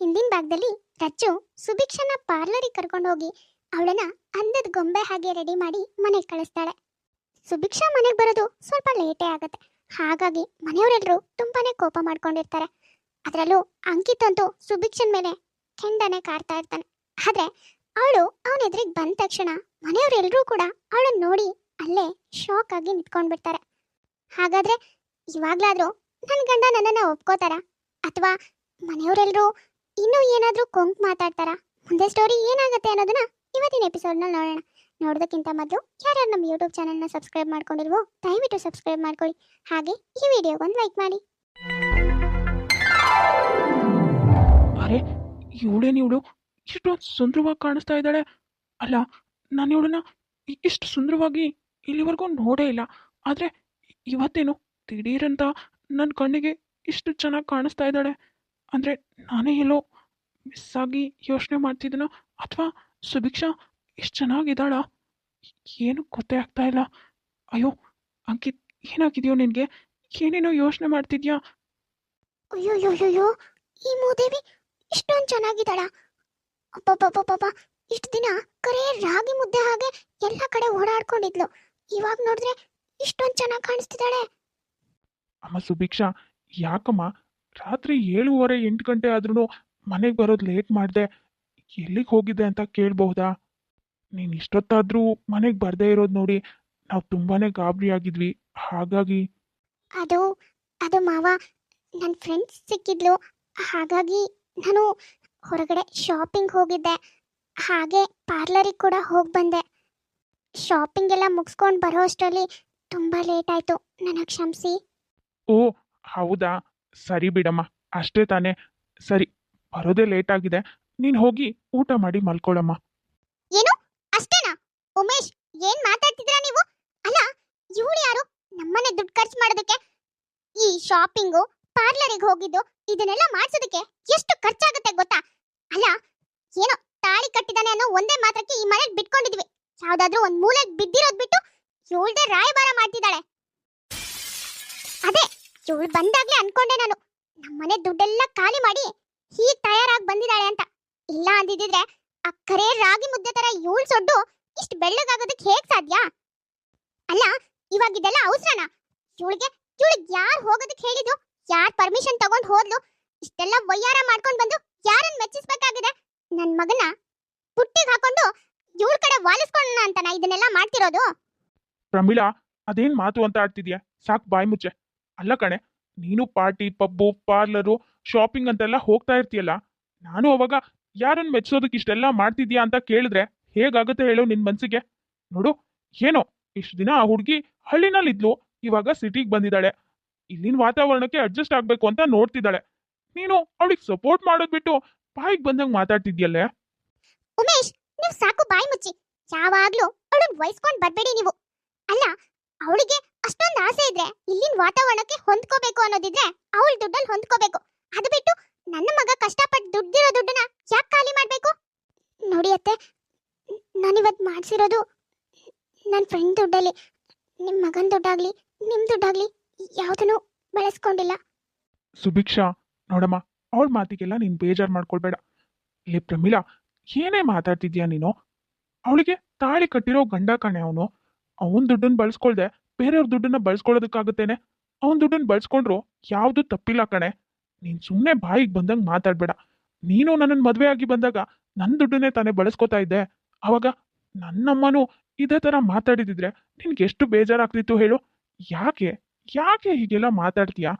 ಹಿಂದಿನ ಭಾಗದಲ್ಲಿ ರಜ್ಜು ಸುಭಿಕ್ಷನ ಪಾರ್ಲರಿಗೆ ಕರ್ಕೊಂಡು ಹೋಗಿ ಅವಳನ್ನ ಅಂದದ ಗೊಂಬೆ ಹಾಗೆ ರೆಡಿ ಮಾಡಿ ಮನೆಗೆ ಕಳಿಸ್ತಾಳೆ. ಸುಭಿಕ್ಷಾ ಮನೆಗೆ ಬರೋದು ಸ್ವಲ್ಪ ಲೇಟೇ ಆಗುತ್ತೆ. ಹಾಗಾಗಿ ಮನೆಯವರೆಲ್ಲರೂ ತುಂಬಾನೇ ಕೋಪ ಮಾಡ್ಕೊಂಡಿರ್ತಾರೆ. ಅದರಲ್ಲೂ ಅಂಕಿತ್ ಅಂತೂ ಸುಭಿಕ್ಷನ್ ಮೇಲೆ ಕೆಂಡನೆ ಕಾಡ್ತಾ ಇರ್ತಾನೆ. ಆದ್ರೆ ಅವಳು ಅವನ ಎದುರಿಗೆ ಬಂದ ತಕ್ಷಣ ಮನೆಯವರೆಲ್ಲರೂ ಕೂಡ ಅವಳನ್ನ ನೋಡಿ ಅಲ್ಲೇ ಶಾಕ್ ಆಗಿ ನಿಂತ್ಕೊಂಡ್ಬಿಡ್ತಾರೆ. ಹಾಗಾದ್ರೆ ಇವಾಗ್ಲಾದ್ರೂ ನನ್ನ ಗಂಡ ನನ್ನನ್ನ ಒಪ್ಕೋತಾರ? ಅಥವಾ ಮನೆಯವರೆಲ್ಲರೂ ಇನ್ನೂ ಏನಾದರೂ ಕೊಂಕ್ ಮಾತಾಡ್ತಾರಾ? ಮುಂದೆ ಸ್ಟೋರಿ ಏನಾಗುತ್ತೆ ಅನ್ನೋದನ್ನ ಇವತ್ತಿನ ಎಪಿಸೋಡ್ನಲ್ಲಿ ನೋಡೋಣ. ನೋಡೋದಕ್ಕಿಂತ ಮೊದಲು ಯಾರ್ಯಾರು ನಮ್ಮ ಯೂಟ್ಯೂಬ್ ಚಾನಲ್ನ ಸಬ್ಸ್ಕ್ರೈಬ್ ಮಾಡ್ಕೊಂಡಿಲ್ವೋ, ದಯವಿಟ್ಟು ಸಬ್ಸ್ಕ್ರೈಬ್ ಮಾಡ್ಕೊಳ್ಳಿ. ಹಾಗೆ ಈ ವಿಡಿಯೋಗೊಂದು ಲೈಕ್ ಮಾಡಿ. ಅರೆ, ಇವಳೇನು ಇವಳು? ಇಷ್ಟೊಂದು ಸುಂದರವಾಗಿ ಕಾಣಿಸ್ತಾ ಇದ್ದಾಳೆ. ಅಲ್ಲ, ನಾನು ಇವಳನ್ನ ಇಷ್ಟು ಸುಂದರವಾಗಿ ಇಲ್ಲಿವರೆಗೂ ನೋಡೇ ಇಲ್ಲ. ಆದರೆ ಇವತ್ತೇನು ದಿಢೀರಂತ ನನ್ನ ಕಣ್ಣಿಗೆ ಇಷ್ಟು ಚೆನ್ನಾಗಿ ಕಾಣಿಸ್ತಾ ಇದ್ದಾಳೆ. ಅಂದರೆ ನಾನೇ ಎಲ್ಲೋ ಮಿಸ್ ಆಗಿ ಯೋಚನೆ ಮಾಡ್ತಿದ್ದೀನೋ ಅಥವಾ ಸುಭಿಕ್ಷಾ ಇಷ್ಟು ಚೆನ್ನಾಗಿದ್ದಾಳ? ಏನು ಗೊತ್ತೇ ಆಗ್ತಾ ಇಲ್ಲ. ಅಯ್ಯೋ ಅಂಕಿತ್ ಏನಾಗಿದೆಯೋ ನಿನಗೆ? ಏನೇನೋ ಯೋಚನೆ ಮಾಡ್ತಿದ್ಯಾ? ಅಯ್ಯೋಯ್ಯೋಯ್ಯೋ ಈ ಮೂದೇವಿ ಇಷ್ಟೊಂದು ಚೆನ್ನಾಗಿದ್ದಾಳ. ಅಪ್ಪಪ್ಪಪ್ಪಪ್ಪ ಇಷ್ಟು ದಿನ ಕರೆ ರಾಗಿ ಮುದ್ದೆ ಹಾಗೆ ಎಲ್ಲ ಕಡೆ ಓಡಾಡ್ಕೊಂಡಿದ್ಲು. ಇವಾಗ ನೋಡಿದ್ರೆ ಇಷ್ಟೊಂದು ಚೆನ್ನಾಗಿ ಕಾಣಿಸ್ತಿದ್ದಾಳೆ. ಅಮ್ಮ ಸುಭಿಕ್ಷಾ ಯಾಕಮ್ಮ ರಾತ್ರಿ ಏಳುವರೆ ಎಂಟು ಗಂಟೆ ಆದ್ರೂ ಮನೆಗೆ ಬರೋದು ಲೇಟ್ ಮಾಡಿದೆ. ಎಲ್ಲಿಗೆ ಹೋಗಿದ್ದೆ ಅಂತ ಕೇಳಬಹುದಾ? ನೀನು ಇಷ್ಟೊತ್ತಾದರೂ ಮನೆಗೆ ಬರದೇ ಇರೋದು ನೋಡಿ ನಾವು ತುಂಬಾನೇ ಗಾಬರಿ ಆಗಿದ್ವಿ. ಹಾಗಾಗಿ? ಅದು ಅದು ಮಾವ ನನ್ನ ಫ್ರೆಂಡ್ಸ್ ಸಿಕ್ಕಿದ್ಲು. ಹಾಗಾಗಿ ನಾನು ಹೊರಗಡೆ ಶಾಪಿಂಗ್ ಹೋಗಿದ್ದೆ. ಹಾಗೆ ಪಾರ್ಲರಿಗೆ ಕೂಡ ಹೋಗಿ ಬಂದೆ. ಶಾಪಿಂಗ್ ಎಲ್ಲ ಮುಗಿಸ್ಕೊಂಡು ಬರೋ ಅಷ್ಟರಲ್ಲಿ ತುಂಬ ಲೇಟ್ ಆಯಿತು ನನಗೆ ಕ್ಷಮಿಸಿ. ಓ ಹೌದಾ? ಸರಿ ಬಿಡಮ್ಮ, ಅಷ್ಟೇ ತಾನೇ. ಸರಿ, ಬರೋದೇ ಲೇಟ್ ಆಗಿದೆ. ನೀನು ಹೋಗಿ ಊಟ ಮಾಡಿ ಮಲ್ಕೊಳಮ್ಮ. ಏನು? ಅಷ್ಟೇನಾ? ಉಮೇಶ್, ಏನ್ ಮಾತಾಡ್ತಿದ್ರಾ ನೀವು? ಅಲ್ಲ, ಇವಳು ಯಾರು? ನಮ್ಮನೆ ದುಡ್ಡು ಖರ್ಚು ಮಾಡೋದಕ್ಕೆ? ಈ ಶಾಪಿಂಗು ಪಾರ್ಲರಿಗೆ ಹೋಗಿದ್ದು, ಇದನ್ನೆಲ್ಲ ಮಾಡ್ಸೋದಕ್ಕೆ ಎಷ್ಟು ಖರ್ಚಾಗುತ್ತೆ ಗೊತ್ತಾ? ಅಲ್ಲ, ಏನೋ ತಾಳಿ ಕಟ್ಟಿದಾನೆ ಅನ್ನೋ ಒಂದೇ ಮಾತ್ರಕ್ಕೆ ಈ ಮನೆಗೆ ಬಿಟ್ಕೊಂಡಿದ್ವಿ. ಯಾವ್ದಾದ್ರೂ ಒಂದ್ ಮೂಲೆಗೆ ಬಿದ್ದಿರೋದ್ ಬಿಟ್ಟು ಇವಳ್ದೆ ರಾಯಭಾರ ಮಾಡ್ತಿದ್ದಾಳೆ. ಅದೇ ಇವಳು ಬಂದಾಗ್ಲೇ ಅನ್ಕೊಂಡೆ ನಾನು. ನಮ್ಮನೆ ದುಡ್ಡೆಲ್ಲ ಖಾಲಿ ಮಾಡಿ ಹೀಗ್ ತಯಾರಾಗಿ ಬಂದಿದ್ದಾಳೆ ಅಂತ. ಇಲ್ಲ ಅಂದಿದ್ರೆ ಅಕ್ಕರೆ ರಾಗಿ ಮುದ್ದೆ ತರ ಇವಳು ಸೊಡ್ಡು ಇಷ್ಟು ಬೆಳ್ಳಗಾಗೋದಕ್ಕೆ ಹೇಗ್ ಸಾಧ್ಯ? ಅಲ್ಲ, ಇವಾಗ ಇದೆಲ್ಲ ಅವಸರನ? ಇವಳಿಗೆ ಇವಳಿಗೆ ಯಾರು ಹೋಗೋದಕ್ಕೆ ಹೇಳಿದ್ದು? ಯಾರ್ ಪರ್ಮಿಷನ್ ತಗೊಂಡ್ ಹೋದ್ಲು? ಇಷ್ಟೆಲ್ಲ ವಯ್ಯಾರ ಮಾಡ್ಕೊಂಡ್ ಬಂದು ಯಾರನ್ನ ಮೆಚ್ಚಿಸ್ಬೇಕಾಗಿದೆ? ನನ್ ಮಗನ ಪುಟ್ಟಿಗೆ ಹಾಕೊಂಡು ಇವಳ ಕಡೆ ವಾಲಿಸ್ಕೊಂಡ ಅಂತನ ಇದನ್ನೆಲ್ಲ ಮಾಡ್ತಿರೋದು? ಪ್ರಮೀಳಾ, ಅದೇನ್ ಮಾತು ಅಂತ ಆಡ್ತಿದ್ಯಾ? ಸಾಕು ಬಾಯಿ ಮುಚ್ಚೆ. ಅಲ್ಲ ಕಣೆ, ನೀನು ಪಾರ್ಟಿ, ಪಬ್ಬು, ಪಾರ್ಲರು ಶಾಪಿಂಗ್ ಅಂತೆಲ್ಲ ಹೋಗ್ತಾ ಇರ್ತೀಯಲ್ಲ, ನಾನು ಅವಾಗ ಯಾರನ್ನ ಮೆಚ್ಚೋದಕ್ಕೆ ಇಷ್ಟೆಲ್ಲ ಮಾಡ್ತಿದ್ಯಾ ಅಂತ ಕೇಳಿದ್ರೆ ಹೇಗಾಗುತ್ತೆ ಹೇಳು ನಿನ್ ಮನಸ್ಸಿಗೆ ನೋಡು, ಏನೋ, ಇಷ್ಟು ದಿನ ಆ ಹುಡುಗಿ ಹಳ್ಳಿನಲ್ಲಿದ್ಲು ಇವಾಗ ಸಿಟಿಗೆ ಬಂದಿದ್ದಾಳೆ. ಇಲ್ಲಿನ ವಾತಾವರಣಕ್ಕೆ ಅಡ್ಜಸ್ಟ್ ಆಗ್ಬೇಕು ಅಂತ ನೋಡ್ತಿದ್ದಾಳೆ. ನೀನು ಅವಳಿಗೆ ಸಪೋರ್ಟ್ ಮಾಡೋದ್ ಬಿಟ್ಟು ಬಾಯಿಗೆ ಬಂದಂಗೆ ಮಾತಾಡ್ತಿದ್ಯಲ್ಲೇ? ಉಮೇಶ್, ನೀವು ಸಾಕು ಬಾಯಿ ಮುಚ್ಚಿ. ಯಾವಾಗ್ಲೂ ಅವಳನ್ನ ವಹಿಸ್ಕೊಂಡ್ ಬರ್ಬೇಡಿ ನೀವು. ಅಲ್ಲ ಅವಳಿಗೆ ಅಷ್ಟೊಂದು ಆಸೆ ಇದ್ರೆ ಇಲ್ಲಿನ ವಾತಾವರಣಕ್ಕೆ ಹೊಂದ್ಕೋಬೇಕು ಅನ್ನೋದಿದ್ರೆ ಅವಳ ದುಡ್ಡಲ್ಲಿ ಹೊಂದ್ಕೋಬೇಕು. ಅದು ಬಿಟ್ಟು ನನ್ನ ಮಗ ಕಷ್ಟಪಟ್ಟು ದುಡ್ಡಿರೋ ದುಡ್ಡನ್ನ ಯಾಕೆ ಖಾಲಿ ಮಾಡ್ಬೇಕು? ನೋಡಿ ಅತ್ತೆ ನಾನಿವತ್ತು ಮಾಡ್ಸಿರೋದು ನನ್ನ ಫ್ರೆಂಡ್ ದುಡ್ಡಲ್ಲಿ ನಿಮ್ಮ ಮಗನ ದುಡ್ಡಾಗ್ಲಿ ನಿಮ್ಮ ದುಡ್ಡಾಗ್ಲಿ ಯಾವುದನ್ನು ಬಳಸ್ಕೊಂಡಿಲ್ಲ. ಸುಭಿಕ್ಷಾ, ನೋಡಮ್ಮ, ಅವಳ ಮಾತಿಗೆಲ್ಲ ನೀನು ಬೇಜಾರು ಮಾಡ್ಕೊಳ್ಬೇಡ. ಲೇ ಪ್ರಮೀಳಾ, ಏನೇ ಮಾತಾಡ್ತಿದ್ಯಾ ನೀನು? ಅವಳಿಗೆ ತಾಳಿ ಕಟ್ಟಿರೋ ಗಂಡ ಕಣೆ ಅವನು. ಅವನ ದುಡ್ಡನ್ನ ಬಳಸ್ಕೊಳ್ದೆ ಬೇರೆಯವ್ರ ದುಡ್ಡನ್ನ ಬಳಸ್ಕೊಳ್ಳೋದಕ್ಕಾಗುತ್ತೇನೆ? ಅವನ ದುಡ್ಡನ್ನ ಬಳಸ್ಕೊಂಡ್ರು ಯಾವುದು ತಪ್ಪಿಲ್ಲ ಕಣೆ. ನೀನು ಸುಮ್ಮನೆ ಬಾಯಿಗೆ ಬಂದಂಗೆ ಮಾತಾಡ್ಬೇಡ. ನೀನು ನನ್ನನ್ನು ಮದುವೆ ಆಗಿ ಬಂದಾಗ ನನ್ನ ದುಡ್ಡನ್ನೇ ತಾನೇ ಬಳಸ್ಕೊತಾ ಇದ್ದೆ. ಅವಾಗ ನನ್ನಮ್ಮನೂ ಇದೇ ಥರ ಮಾತಾಡಿದಿದ್ರೆ ನಿನ್ಗೆ ಎಷ್ಟು ಬೇಜಾರಾಗ್ತಿತ್ತು ಹೇಳು? ಯಾಕೆ? ಯಾಕೆ ಹೀಗೆಲ್ಲ ಮಾತಾಡ್ತೀಯಾ?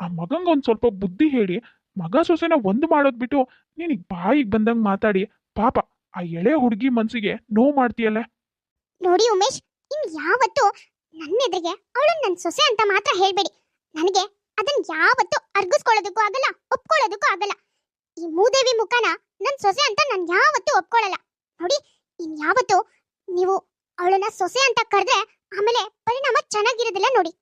ಆ ಮಗಂಗೆ ಒಂದು ಸ್ವಲ್ಪ ಬುದ್ಧಿ ಹೇಳಿ, ಮಗ ಸೊಸೆನ ಒಂದು ಮಾಡೋದು ಬಿಟ್ಟು ನಿನಗೆ ಬಾಯಿಗೆ ಬಂದಂಗೆ ಮಾತಾಡಿ, ಪಾಪ ಆ ಎಳೆ ಹುಡುಗಿ ಮನಸ್ಸಿಗೆ ನೋವು ಮಾಡ್ತೀಯಲ್ಲ? ನೋಡಿ ಉಮೇಶ್ ಯಾವತ್ತು ನನ್ನ ಎದುರಿಗೆ ಅವಳನ್ನ ನನ್ನ ಸೊಸೆ ಅಂತ ಮಾತ್ರ ಹೇಳ್ಬೇಡಿ. ನನಗೆ ಅದನ್ನ ಯಾವತ್ತು ಅರ್ಗಿಸ್ಕೊಳ್ಳೋದಕ್ಕೂ ಆಗಲ್ಲ, ಒಪ್ಕೊಳ್ಳೋದಕ್ಕೂ ಆಗಲ್ಲ. ಈ ಮೂದೇವಿ ಮುಖನ ನನ್ನ ಸೊಸೆ ಅಂತ ನಾನು ಯಾವತ್ತೂ ಒಪ್ಕೊಳ್ಳಲ್ಲ. ನೋಡಿ, ಇನ್ ಯಾವತ್ತು ನೀವು ಅವಳನ್ನ ಸೊಸೆ ಅಂತ ಕರೆದ್ರೆ ಆಮೇಲೆ ಪರಿಣಾಮ ಚೆನ್ನಾಗಿರೋದಿಲ್ಲ ನೋಡಿ.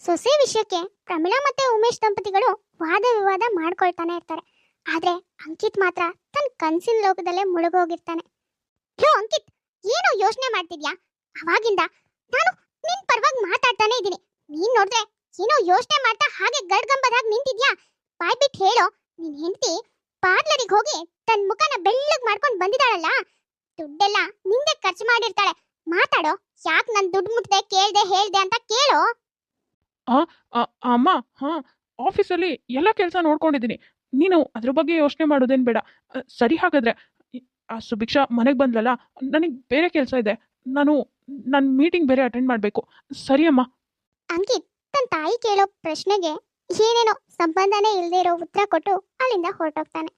ಸೊಸೆ ವಿಷಯಕ್ಕೆ ಪ್ರಮೀಳಾ ಮತ್ತೆ ಉಮೇಶ್ ದಂಪತಿಗಳು ವಾದ ವಿವಾದ ಮಾಡ್ಕೊಳ್ತಾನೆ ಇರ್ತಾರೆ. ಆದ್ರೆ ಅಂಕಿತ್ ಮಾತ್ರ ತನ್ನ ಕನ್ಸಿನ ಲೋಕದಲ್ಲೇ ಮುಳುಗೋಗಿರ್ತಾನೆ. ಹಲೋ ಅಂಕಿತ್, ಏನು ಯೋಚನೆ ಮಾಡ್ತಿದ್ಯಾ? ಅವಾಗಿಂದ ನಾನು ನಿನ್ ಪರವಾಗಿ ಮಾತಾಡ್ತಾನೆ ಇದ್ದೀನಿ. ನೀನ್ ನೋಡಿದ್ರೆ ಏನೋ ಯೋಚನೆ ಮಾಡ್ತಾ ಹಾಗೆ ಗಡ್ಗಂಬದಾಗ ನಿಂತಿದ್ಯಾ? ಬಾಯ್ ಬಿಟ್ಟು ಹೇಳೋ, ನಿನ್ ಹೆಂಡತಿ ಪಾರ್ಲರಿಗೆ ಹೋಗಿ ತನ್ನ ಮುಖನ ಬೆಳ್ಳಗ್ ಮಾಡ್ಕೊಂಡು ಬಂದಿದ್ದಾಳಲ್ಲ? ದುಡ್ಡೆಲ್ಲ ನಿಂದೆ ಖರ್ಚು ಮಾಡಿರ್ತಾಳೆ. ಮಾತಾಡೋ, ಯಾಕೆ ನನ್ ದುಡ್ಡು ಮುಟ್ಟದೆ ಕೇಳ್ದೆ, ಹೇಳ್ದೆ ಅಂತ ಕೇಳೋ? ಅಮ್ಮ, ಹಾ, ಆಫೀಸಲ್ಲಿ ಎಲ್ಲ ಕೆಲಸ ನೋಡ್ಕೊಂಡಿದ್ದೀನಿ. ನೀನು ಅದ್ರ ಬಗ್ಗೆ ಯೋಚನೆ ಮಾಡೋದೇನು ಬೇಡ. ಸರಿ ಹಾಗಾದ್ರೆ ಆ ಸುಭಿಕ್ಷಾ ಮನೆಗೆ ಬಂದ್ಲಲ್ಲ? ನನಗೆ ಬೇರೆ ಕೆಲಸ ಇದೆ. ನಾನು ನನ್ನ ಮೀಟಿಂಗ್ ಬೇರೆ ಅಟೆಂಡ್ ಮಾಡಬೇಕು. ಸರಿ ಅಮ್ಮ. ಅಂಕಿತ್ ತನ್ನ ತಾಯಿ ಕೇಳೋ ಪ್ರಶ್ನೆಗೆ ಏನೇನೋ ಸಂಬಂಧನೇ ಇಲ್ಲದೆ ಇರೋ ಉತ್ತರ ಕೊಟ್ಟು ಅಲ್ಲಿಂದ ಹೊರಟೋಗ್ತಾನೆ.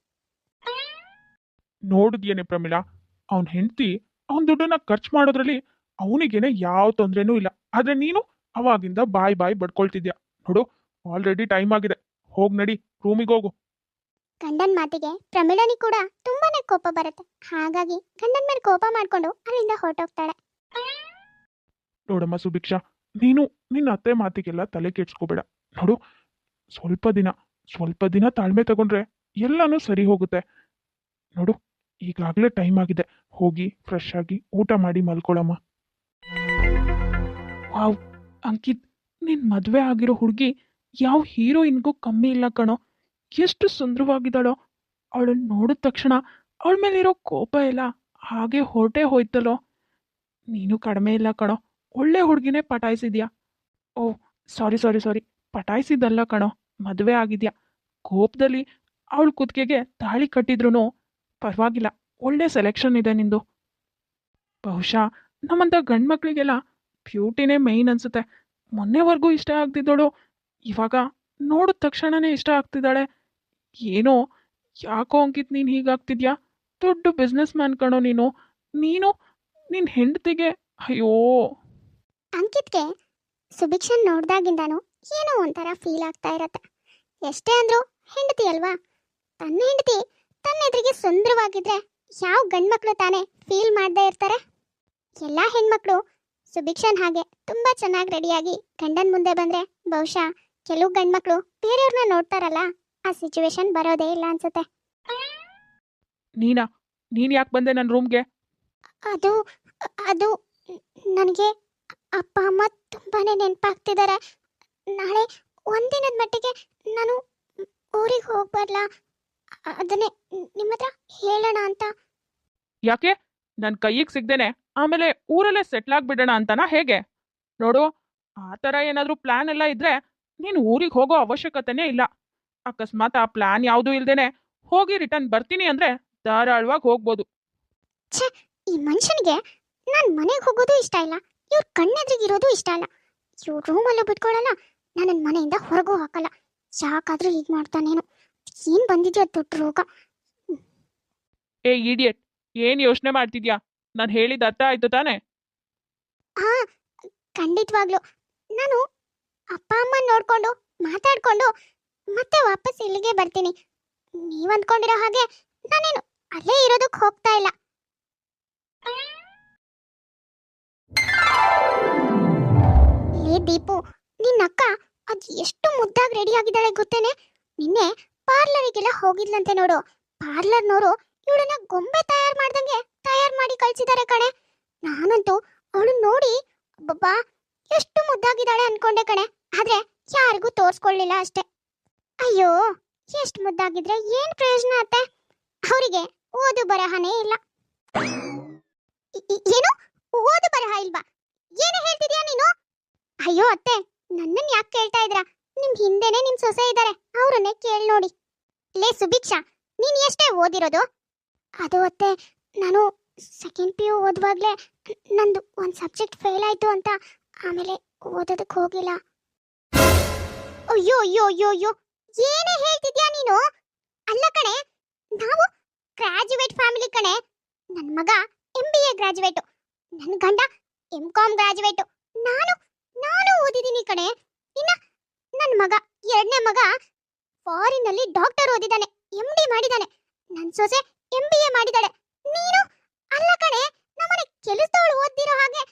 ನೋಡಿದ್ಯೇನೆ ಪ್ರಮೀಳಾ? ಅವನ್ ಹೆಂಡತಿ ಅವನ್ ದುಡ್ಡನ್ನ ಖರ್ಚು ಮಾಡೋದ್ರಲ್ಲಿ ಅವನಿಗೇನೆ ಯಾವ ತೊಂದ್ರೆನೂ ಇಲ್ಲ. ಆದ್ರೆ ನೀನು ಅವಾಗಿಂದ ಬಾಯ್ ಬಾಯ್ ಬಡ್ಕೊಳ್ತಿದ್ಯಾ. ನೋಡು ಆಲ್ರೆಡಿ ಟೈಮ್ ಆಗಿದೆ. ಹೋಗ್ ನಡಿ ರೂಮಿಗೆ ಹೋಗು. ಗಂಡನ್ ಮಾತಿಗೆ ಪ್ರಮಿಳನಿ ಕೂಡ ತುಂಬಾನೇ ಕೋಪ ಬರುತ್ತೆ. ಹಾಗಾಗಿ ಗಂಡನ್ ಮೇಲೆ ಕೋಪ ಮಾಡ್ಕೊಂಡು ಅಲ್ಲಿಂದ ಹೊರಟೋಗ್ತಾಳೆ. ನೋಡಮ್ಮ ಸುಭಿಕ್ಷ, ನೀನು ನಿನ್ನ ಅತ್ತೆ ಮಾತಿಗೆಲ್ಲ ತಲೆ ಕೆಡ್ಸ್ಕೋಬೇಡ. ನೋಡು, ಸ್ವಲ್ಪ ದಿನ ಸ್ವಲ್ಪ ದಿನ ತಾಳ್ಮೆ ತಗೊಂಡ್ರೆ ಎಲ್ಲನೂ ಸರಿ ಹೋಗುತ್ತೆ. ನೋಡು, ಈಗಾಗಲೇ ಟೈಮ್ ಆಗಿದೆ. ಹೋಗಿ ಫ್ರೆಶ್ ಆಗಿ ಊಟ ಮಾಡಿ ಮಲ್ಕೊಳಮ್ಮ. ವಾವ್, ಅಂಕಿತ್, ನಿನ್ ಮದ್ವೆ ಆಗಿರೋ ಹುಡುಗಿ ಯಾವ ಹೀರೋಯಿನ್ಗೂ ಕಮ್ಮಿ ಇಲ್ಲ ಕಣೋ. ಎಷ್ಟು ಸುಂದರವಾಗಿದ್ದಾಳೋ. ಅವಳನ್ನ ನೋಡಿದ ತಕ್ಷಣ ಅವಳ ಮೇಲಿರೋ ಕೋಪ ಇಲ್ಲ ಹಾಗೆ ಹೊರಟೇ ಹೋಯ್ತಲ್ಲೋ. ನೀನು ಕಡಿಮೆ ಇಲ್ಲ ಕಣೋ. ಒಳ್ಳೆ ಹುಡುಗಿನೇ ಪಟಾಯಿಸಿದ್ಯಾ? ಓ, ಸಾರಿ ಸಾರಿ ಸಾರಿ. ಪಟಾಯಿಸಿದ್ದಲ್ಲ ಕಣೋ, ಮದುವೆ ಆಗಿದ್ಯಾ? ಕೋಪದಲ್ಲಿ ಅವಳ ಕುತ್ತಿಗೆಗೆ ತಾಳಿ ಕಟ್ಟಿದ್ರು ಪರವಾಗಿಲ್ಲ. ಒಳ್ಳೆ ಸೆಲೆಕ್ಷನ್ ಇದೆ ನಿಂದು. ಬಹುಶಃ ನಮ್ಮಂಥ ಗಂಡ್ಮಕ್ಳಿಗೆಲ್ಲ ಬ್ಯೂಟಿನೇ ಮೈನ್ ಅನ್ಸುತ್ತೆ. ಮೊನ್ನೆವರೆಗೂ ಇಷ್ಟ ಆಗ್ತಿದ್ದಳು. ಇವಾಗ ನೋಡಿದ ತಕ್ಷಣನೇ ಇಷ್ಟ ಆಗ್ತಿದ್ದಾಳೆ. ಏನೋ, ಯಾಕೋ ಅಂಕಿತ್ ನೀನು ಹೀಗಾಗ್ತಿದ್ಯಾ? ದೊಡ್ಡ ಬಿಸ್ನೆಸ್ ಮ್ಯಾನ್ ಕಣೋ ನೀನು. ನೀನು ನಿನ್ನ ಹೆಂಡತಿಗೆ, ಅಯ್ಯೋ. ಅಂಕಿತ್ಗೆ ಸುಭಿಕ್ಷನ್ ನೋಡ್ದಾಗಿಂದಾನು ಏನೋ ಒಂಥರ ಫೀಲ್ ಆಗ್ತಾ ಇರತ್ತೆ. ಎಷ್ಟೇ ಅಂದ್ರೂ ಹೆಂಡತಿ ಅಲ್ವಾ? ತನ್ನ ಹೆಂಡತಿ ತನ್ನ ಎದುರಿಗೆ ಸುಂದರವಾಗಿದ್ರೆ ಯಾವ ಗಂಡ್ಮಕ್ಳು ತಾನೇ ಫೀಲ್ ಮಾಡದೇ ಇರ್ತಾರೆ? ಎಲ್ಲ ಹೆಣ್ಮಕ್ಳು ಸುಭಿಕ್ಷನ್ ಹಾಗೆ ತುಂಬಾ ಚೆನ್ನಾಗಿ ರೆಡಿಯಾಗಿ ಗಂಡನ್ ಮುಂದೆ ಬಂದ್ರೆ ಬಹುಶಃ ಕೆಲವು ಗಂಡ್ಮಕ್ಳು ಬೇರೆಯವ್ರನ್ನ ನೋಡ್ತಾರಲ್ಲ ಆ ಸಿಚುವೇಶನ್ ಬರೋದೇ ಇಲ್ಲ ಅನ್ಸುತ್ತೆ. ನೀನಾ? ನೀನು ಯಾಕೆ ಬಂದೆ ನನ್ನ ರೂಮ್ಗೆ ಅದು ಅದು ನನಗೆ ಅಪ್ಪ ಅಮ್ಮ ತುಂಬಾನೇ ನೆನಪಾಗ್ತಿದ್ದಾರೆ ನಾಳೆ ಒಂದಿನದ ಮಟ್ಟಿಗೆ ನಾನು ಊರಿಗೆ ಹೋಗ್ಬರ್ಲಾ? ಅದನ್ನೇ ನಿಮ್ಮ ಹತ್ರ ಹೇಳೋಣ ಅಂತ. ಯಾಕೆ? ನನ್ನ ಕೈಯಿಗೆ ಸಿಗ್ದೇನೆ ಆಮೇಲೆ ಊರಲ್ಲೇ ಸೆಟ್ಲ್ ಆಗ್ಬಿಡೋಣ ಅಂತನಾ ಹೇಗೆ? ನೋಡು ಆ ಥರ ಏನಾದರೂ ಪ್ಲ್ಯಾನ್ ಎಲ್ಲ ಇದ್ರೆ ನೀನು ಊರಿಗೆ ಹೋಗೋ ಅವಶ್ಯಕತೆನೇ ಇಲ್ಲ. ಅಕಸ್ಮಾತ್ ಆ ಪ್ಲ್ಯಾನ್ ಯಾವುದೂ ಇಲ್ದೇನೆ ಹೋಗಿ ರಿಟರ್ನ್ ಬರ್ತೀನಿ ಅಂದರೆ ಧಾರಾಳವಾಗಿ ಹೋಗ್ಬೋದು. ಈ ಮನುಷ್ಯನಿಗೆ ನಾನು ಮನೆಗೆ ಹೋಗೋದು ಇಷ್ಟ ಇಲ್ಲ. ಇವ್ರ ಕಣ್ಣೆದ್ರಿಗಿರೋದು ಇಷ್ಟ ಅಲ್ಲ. ಇವ್ರ ರೂಮಲ್ಲೂ ಬಿಟ್ಕೊಳ್ಳಲ್ಲ ನನ್ನ ಮನೆಯಿಂದ ಹೊರಗೂ ಹಾಕಲ್ಲ. ಯಾಕಾದ್ರೂ ಹೀಗೆ ಮಾಡ್ತಾನೇನು ಏನ್. ಬಂದಿದ್ಯಾ ದೊಡ್ಡ ರೋಗ? ಏ ಇಡಿಯಟ್ ಏನ್ ಯೋಚನೆ ಮಾಡ್ತಿದ್ಯಾ? ನಾನು ಹೇಳಿದ ಅರ್ಥ ಆಯ್ತು ತಾನೆ? ಹಾ ಖಂಡಿತವಾಗ್ಲು. ನಾನು ಅಪ್ಪ ಅಮ್ಮ ನೋಡ್ಕೊಂಡು ಮಾತಾಡ್ಕೊಂಡು ಮತ್ತೆ ವಾಪಸ್ ಇಲ್ಲಿಗೆ ಬರ್ತೀನಿ. ನೀವ್ ಅಂದ್ಕೊಂಡಿರೋ ಹಾಗೆ ನಾನೇನು ಅಲ್ಲೇ ಇರೋದಕ್ಕೆ ಹೋಗ್ತಾ ಇಲ್ಲ. ಲೇ ದೀಪು, ನಿನ್ನ ಅಕ್ಕ ಅದ್ ಎಷ್ಟು ಮುದ್ದಾಗಿ ರೆಡಿ ಆಗಿದ್ದಾಳೆ ಗೊತ್ತೇನೆ? ನಿನ್ನೆ ಪಾರ್ಲರಿಗೆಲ್ಲ ಹೋಗಿದ್ಲಂತೆ ನೋಡು. ಪಾರ್ಲರ್ನವರು ಇವಳನ್ನ ಗೊಂಬೆ ತಯಾರು ಮಾಡ್ದಂಗೆ ತಯಾರು ಮಾಡಿ ಕಳ್ಸಿದ್ದಾರೆ ಕಣೆ. ನಾನಂತೂ ಅವಳು ನೋಡಿ, ಅಬ್ಬಬ್ಬಾ, ಎಷ್ಟು ಮುದ್ದಾಗಿದ್ದಾಳೆ ಅನ್ಕೊಂಡೆ ಕಣೆ. ಆದ್ರೆ ಯಾರಿಗೂ ತೋರ್ಸ್ಕೊಳ್ಳಿಲ್ಲ ಅಷ್ಟೇ. ಅಯ್ಯೋ, ಎಷ್ಟು ಮುದ್ದಾಗಿದ್ರೆ ಏನ್ ಪ್ರಯೋಜನ ಅತ್ತೆ? ಅವರಿಗೆ ಓದು ಬರಹನೇ ಇಲ್ಲ. ಏನು? ಓದು ಬರಹ ಇಲ್ವಾ ಏನೇ ಹೇಳ್ತಿದ್ಯಾ ನೀನು? ಅಯ್ಯೋ ಅತ್ತೆ ನನ್ನನ್ ಯಾಕೆ ಕೇಳ್ತಾ ಇದ್ರಾ ನಿಮ್ ಹಿಂದೆನೆ ನಿಮ್ ಸೊಸೆ ಇದ್ದಾರೆ, ಅವ್ರನ್ನೇ ಕೇಳಿ ನೋಡಿ. ಲೇ ಸುಭಿಕ್ಷಾ, ನೀನ್ ಎಷ್ಟೇ ಓದಿರೋದು? ಅದು ಅತ್ತೆ, ನಾನು ಸೆಕೆಂಡ್ ಪಿ ಯು ಓದುವಾಗ್ಲೇ ನಂದು ಒಂದು ಸಬ್ಜೆಕ್ಟ್ ಫೇಲ್ ಆಯ್ತು ಅಂತ ಆಮೇಲೆ ಓದೋದಕ್ಕೆ ಹೋಗಿಲ್ಲ. ಅಯ್ಯೋ ಅಯ್ಯೋ ಅಯ್ಯೋ ಅಯ್ಯೋ, ಏನೇ ಹೇಳ್ತಿದ್ಯಾ ನೀನು? ಅಲ್ಲ ಕಣೆ, ನಾವು ಗ್ರಾಜುಯೇಟ್ ಫ್ಯಾಮಿಲಿ ಕಣೆ ನನ್ನ ಮಗ ಎಂ ಬಿ ಎ ಗ್ರಾಜುಯೇಟು ನನ್ನ ಗಂಡ ಎಂ ಕಾಮ್ ಗ್ರಾಜುವೇಟ್ ನಾನು ನಾನು ಓದಿದ್ದೀನಿ ಕಣೆ. ಇನ್ನ ನನ್ನ ಮಗ, ಎರಡನೇ ಮಗ ಫಾರಿನ್ ಅಲ್ಲಿ ಡಾಕ್ಟರ್ ಓದಿದ್ದಾನೆ ಎಂ ಡಿ ಮಾಡಿದ್ದಾನೆ ನನ್ನ ಸೊಸೆ ಎಂ ಬಿ ಎ ಮಾಡಿದ್ದಾಳೆ ನೀನು ಅಲ್ಲ ಕಣೆ, ನಮ್ಮನೆ ಕೆಲಸದವಳು ಓದ್ದಿರೋ ಹಾಗೆ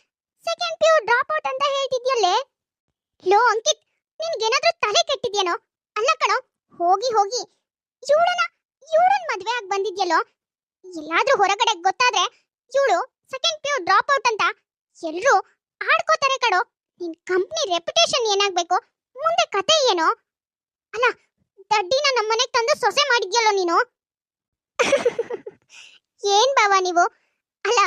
second P U drop out ಅಂತ ಹೇಳ್ತಿದ್ಯಲ್ಲೇ? ಲೋ ಅಂಕಿತ್, ನಿನ್ಗೇನಾದ್ರೂ ತಲೆ ಕೆಟ್ಟಿದ್ಯೇನೋ? ಅಲ್ಲ ಕಣೋ, ಹೋಗಿ ಹೋಗಿ. ಇವಳನ್ನ, ಇವಳನ್ ಮದ್ವೆ ಆಗಿ ಬಂದಿದ್ಯಲ್ಲೋ? ಎಲ್ಲಾದ್ರೂ ಹೊರಗಡೆ ಗೊತ್ತಾದ್ರೆ ಇವಳು ಸೆಕೆಂಡ್ ಡ್ರಾಪ್ ಔಟ್ ಅಂತ ಎಲ್ಲರೂ ಆಡ್ಕೋತಾರೆ ಕಡೋ ನಿನ್ ಕಂಪ್ನಿ ರೆಪ್ಯುಟೇಷನ್ ಏನಾಗ್ಬೇಕು? ಮುಂದೆ ಕತೆ ಏನೋ? ಅಲ್ಲ, ದಡ್ಡಿನ ಮನೆಗೆ ತಂದು ಸೊಸೆ ಮಾಡಿದ್ಯಲ್ಲೋ ನೀನು? ಏನ್ ಬಾವ ನೀವು? ಅಲ್ಲ,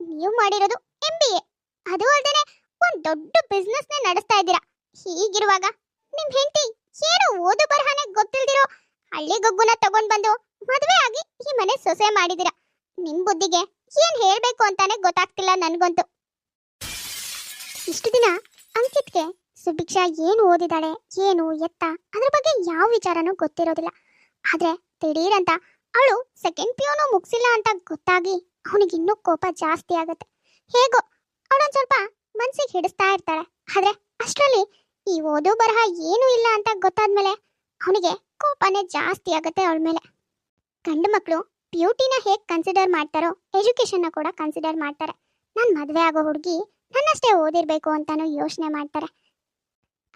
ನೀವು ಮಾಡಿರೋದು ಎಂ ಬಿ ಎ ಅದು ಅಲ್ದೇನೆ ಒಂದ್ ದೊಡ್ಡ ಬಿಸ್ನೆಸ್ ನಡೆಸ್ತಾ ಇದ್ದೀರಾ. ಹೀಗಿರುವಾಗ ನಿಮ್ ಹೆಂಡತಿ ಏನು ಓದು ಬರಹನೆ ಗೊತ್ತಿಲ್ದಿರೋ ಹಳ್ಳಿ ಗೊಗ್ಗುನ ತಗೊಂಡ್ ಬಂದು ಮದ್ವೆ ಆಗಿ ಈ ಮನೆ ಸೊಸೆ ಮಾಡಿದಿರಾ ನಿಮ್ ಬುದ್ಧಿಗೆ ಏನ್ ಹೇಳ್ಬೇಕು ಅಂತಾನೆ ಗೊತ್ತಾಗ್ತಿಲ್ಲ ನನ್ಗಂತೂ. ಇಷ್ಟು ದಿನ ಅಂಕಿತ್ಗೆ ಸುಭಿಕ್ಷಾ ಏನು ಓದಿದಾಳೆ, ಏನು ಎತ್ತ, ಅದ್ರ ಬಗ್ಗೆ ಯಾವ ವಿಚಾರನೂ ಗೊತ್ತಿರೋದಿಲ್ಲ. ಆದ್ರೆ ದಿಢೀರಂತ ಅವಳು ಸೆಕೆಂಡ್ ಪಿ ಯುನು ಮುಗಿಸಿಲ್ಲ ಅಂತ ಗೊತ್ತಾಗಿ ಅವನಿಗೆ ಇನ್ನೂ ಕೋಪ ಜಾಸ್ತಿ ಆಗುತ್ತೆ. ಹೇಗೋ ಅವಳೊಂದ್ ಸ್ವಲ್ಪ ಮನ್ಸಿಗೆ ಹಿಡಿಸ್ತಾ ಇರ್ತಾಳೆ. ಆದ್ರೆ ಅಷ್ಟರಲ್ಲಿ ಈ ಓದು ಬರಹ ಏನೂ ಇಲ್ಲ ಅಂತ ಗೊತ್ತಾದ್ಮೇಲೆ ಅವನಿಗೆ ಕೋಪನೇ ಜಾಸ್ತಿ ಆಗುತ್ತೆ ಅವಳ ಮೇಲೆ. ಗಂಡು ಮಕ್ಕಳು ಬ್ಯೂಟಿನ ಹೇಗ್ ಕನ್ಸಿಡರ್ ಮಾಡ್ತಾರೋ ಎಜುಕೇಶನ್ನ ಕೂಡ ಕನ್ಸಿಡರ್ ಮಾಡ್ತಾರೆ. ನಾನು ಮದುವೆ ಆಗೋ ಹುಡುಗಿ ನನ್ನಷ್ಟೇ ಓದಿರ್ಬೇಕು ಅಂತಾನು ಯೋಚನೆ ಮಾಡ್ತಾರೆ.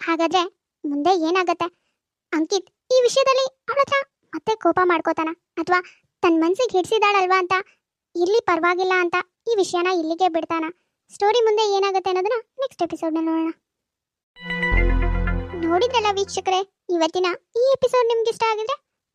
ಹಾಗಾದ್ರೆ ಮುಂದೆ ಏನಾಗತ್ತೆ? ಅಂಕಿತ್ ಈ ವಿಷಯದಲ್ಲಿ ಅವಳ ಹತ್ರ ಮತ್ತೆ ಕೋಪ ಮಾಡ್ಕೋತಾನ, ಅಥವಾ ತನ್ನ ಮನ್ಸಿಗೆ ಹಿಡ್ಸಿದಾಳಲ್ವಾ ಅಂತ ಇಲ್ಲಿ ಪರವಾಗಿಲ್ಲ ಅಂತ ಈ ವಿಷಯನ ಇಲ್ಲಿಗೆ ಬಿಡ್ತಾನ. ಸ್ಟೋರಿ ಮುಂದೆ ಏನಾಗುತ್ತೆ ಅನ್ನೋದನ್ನ ನೆಕ್ಸ್ಟ್ ಎಪಿಸೋಡ್ನಲ್ಲಿ ನೋಡೋಣ. ನೋಡಿದ್ರಲ್ಲ ವೀಕ್ಷಕರೇ, ಇವತ್ತಿನ ಈ ಎಪಿಸೋಡ್ ನಿಮ್ಗೆ ಇಷ್ಟ ಆಗಿದ್ರೆ